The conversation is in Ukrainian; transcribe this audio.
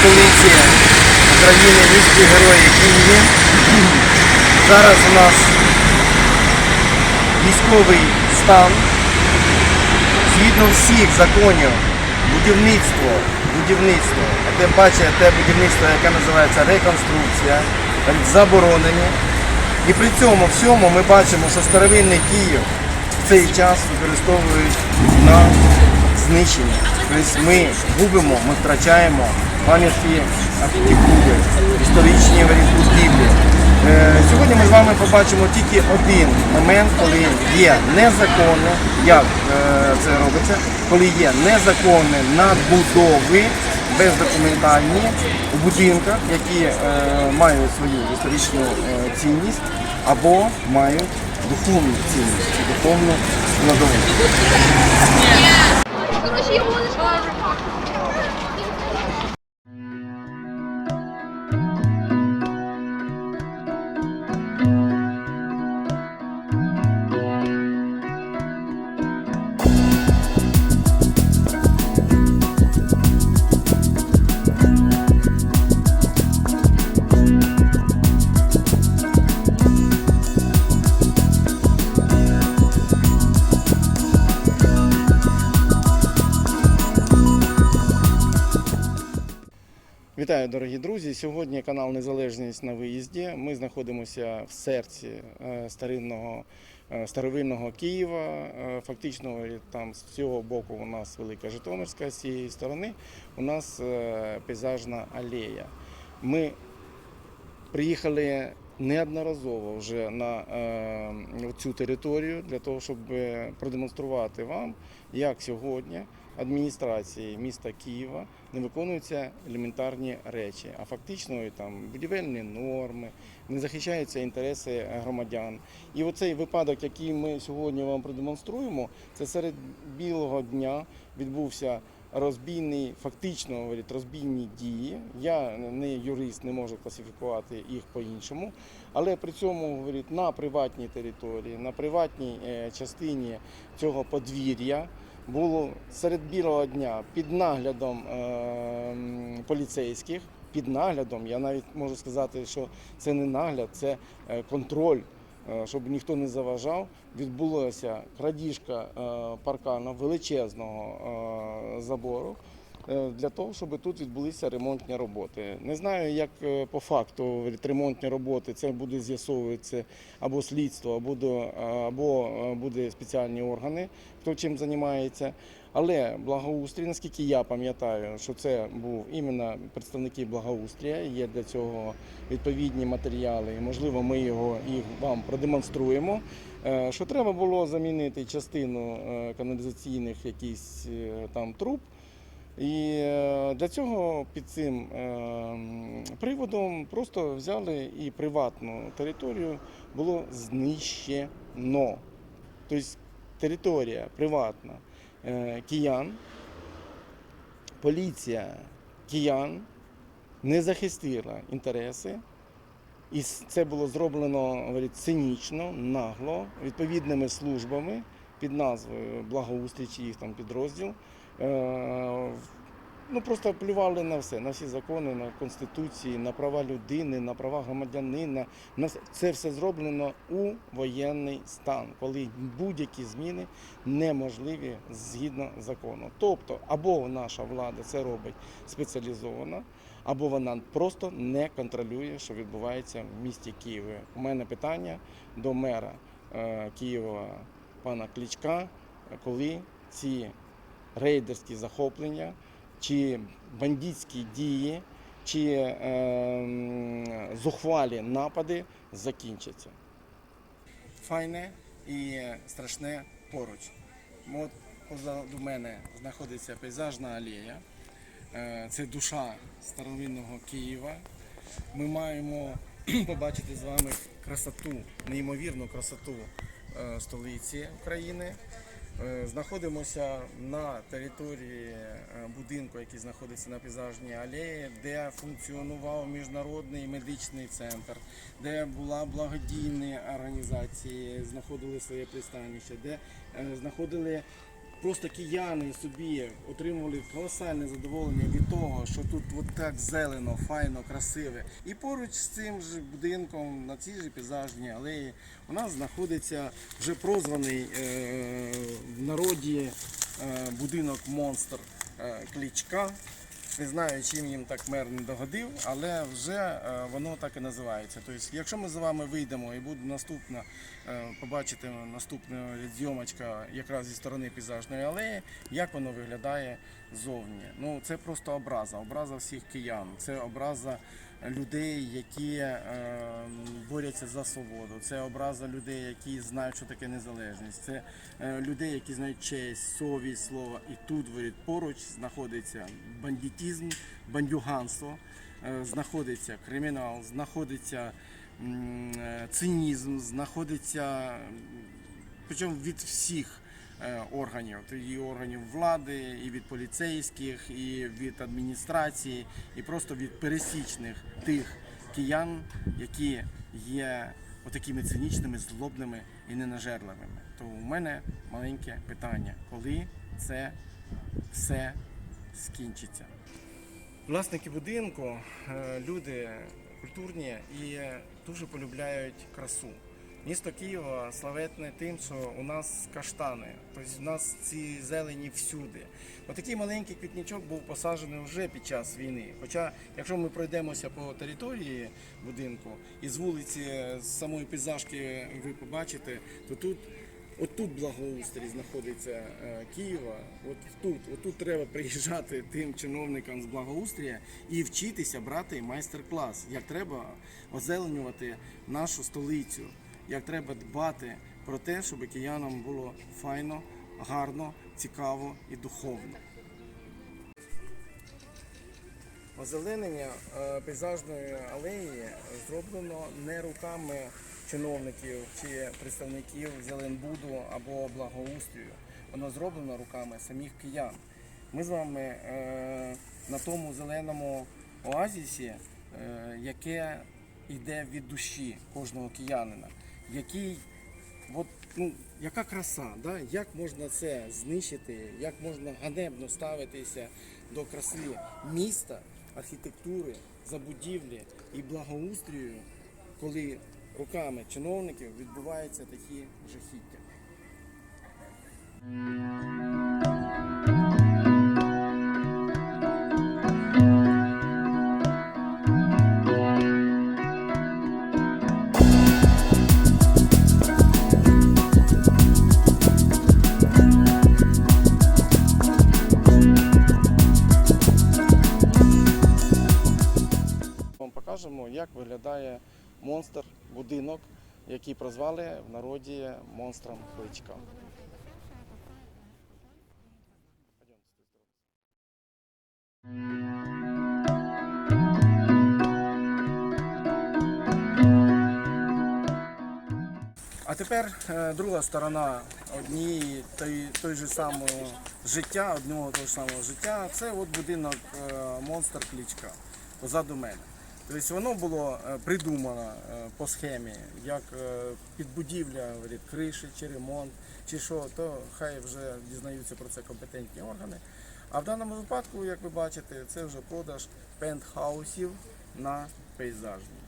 столиці України, місті Герої Києві. Зараз у нас військовий стан. Згідно всіх законів, будівництво, будівництво, а тим паче те будівництво, яке називається реконструкція, заборонені. І при цьому всьому ми бачимо, що старовинний Київ в цей час використовують на знищення. Тобто ми губимо, ми втрачаємо пам'ятки архітектури, історичні будівлі. Е, Сьогодні ми з вами побачимо тільки один момент, коли є незаконне, як е, це робиться, коли є незаконне надбудови бездокументальні у будинках, які е, мають свою історичну е, цінність або мають духовну цінність, духовну складову. 成了西红柿炒 Вітаю, дорогі друзі! Сьогодні канал Незалежність на виїзді. Ми знаходимося в серці е, старинного е, старовинного Києва. Е, Фактично, там з цього боку у нас Велика Житомирська, з цієї сторони у нас пейзажна алея. Ми приїхали неодноразово вже на цю територію для того, щоб продемонструвати вам, як сьогодні адміністрації міста Києва не виконуються елементарні речі, а фактично там будівельні норми, не захищаються інтереси громадян. І оцей випадок, який ми сьогодні вам продемонструємо, це серед білого дня відбувся розбійний, фактично говорить, розбійні дії. Я не юрист, не можу класифікувати їх по-іншому. Але при цьому говорить, на приватній території, на приватній е, частині цього подвір'я було серед білого дня під наглядом е, поліцейських. Під наглядом, я навіть можу сказати, що це не нагляд, це е, контроль, е, щоб ніхто не заважав. Відбулася крадіжка паркана величезного забору для того, щоб тут відбулися ремонтні роботи. Не знаю, як е, по факту ремонтні роботи це буде з'ясовуватися або слідство, або, або е, буде спеціальні органи, хто чим займається. Але благоустрій, наскільки я пам'ятаю, що це був іменно представники благоустрія, є для цього відповідні матеріали, і можливо ми його їх вам продемонструємо. Е, Що треба було замінити частину е, каналізаційних якісь е, там труб. І е, для цього під цим е, приводом просто взяли і приватну територію було знищено. Тобто територія приватна е, киян, поліція киян не захистила інтереси. І це було зроблено говорить, цинічно, нагло, відповідними службами під назвою Благоустрій їх там підрозділ. Е, Ну просто плювали на все, на всі закони, на конституції, на права людини, на права громадянина. На це все зроблено у воєнний стан, коли будь-які зміни неможливі згідно закону. Тобто, або наша влада це робить спеціалізовано, або вона просто не контролює, що відбувається в місті Києві. У мене питання до мера е, Києва пана Клічка, коли ці рейдерські захоплення чи бандитські дії, чи е, зухвалі напади закінчаться. Файне і страшне поруч. От позаду мене знаходиться пейзажна алея. Е, Це душа старовинного Києва. Ми маємо побачити з вами красоту, неймовірну красоту е, столиці України. Е, Знаходимося на території е, будинку, який знаходиться на пейзажній алеї, де функціонував міжнародний медичний центр, де була благодійні організації, знаходили своє пристанище, де е, знаходили просто кияни собі отримували колосальне задоволення від того, що тут от так зелено, файно, красиве. І поруч з цим же будинком на цій же пейзажній алеї у нас знаходиться вже прозваний е, в народі е, будинок монстр е, Клічка. Не знаю, чим їм так мер не догодив, але вже е, воно так і називається. Тобто, якщо ми з вами вийдемо і буде наступна, побачити побачите наступна зйомочка якраз зі сторони пейзажної алеї, як воно виглядає ззовні. Ну це просто образа, образа всіх киян. Це образа людей, які е, борються за свободу. Це образа людей, які знають, що таке незалежність. Це е, людей, які знають честь, совість, слово. І тут говорить, поруч знаходиться бандитізм, бандюганство, е, знаходиться кримінал, знаходиться цинізм, знаходиться причому від всіх органів, то і органів влади, і від поліцейських, і від адміністрації, і просто від пересічних тих киян, які є отакими цинічними, злобними і ненажерливими. То у мене маленьке питання, коли це все скінчиться. Власники будинку е, люди культурні і дуже полюбляють красу. Місто Києва славетне тим, що у нас каштани, тобто у нас ці зелені всюди. Отакий маленький квітничок був посаджений вже під час війни. Хоча, якщо ми пройдемося по території будинку і з вулиці, з самої пейзажки ви побачите, то тут Отут благоустрій знаходиться е, Києва. От тут, отут треба приїжджати тим чиновникам з благоустрія і вчитися брати майстер-клас, як треба озеленювати нашу столицю, як треба дбати про те, щоб киянам було файно, гарно, цікаво і духовно. Озеленення е, пейзажної алеї зроблено не руками чиновників чи представників Зеленбуду або благоустрою. Воно зроблено руками самих киян. Ми з вами е, на тому зеленому оазісі, е, яке йде від душі кожного киянина, який От, ну, яка краса, да? як можна це знищити, як можна ганебно ставитися до краси міста, архітектури, забудівлі і благоустрію, коли руками чиновників відбуваються такі жахіття. Покажемо, як виглядає монстр будинок, який прозвали в народі монстром Кличка. А тепер е, друга сторона однієї той, той же самого життя, одного того ж самого життя. Це от будинок е, монстр Клічка позаду мене. Тобто воно було е, придумано е, по схемі, як е, підбудівля криші чи ремонт, чи що, то хай вже дізнаються про це компетентні органи. А в даному випадку, як ви бачите, це вже продаж пентхаусів на пейзажні.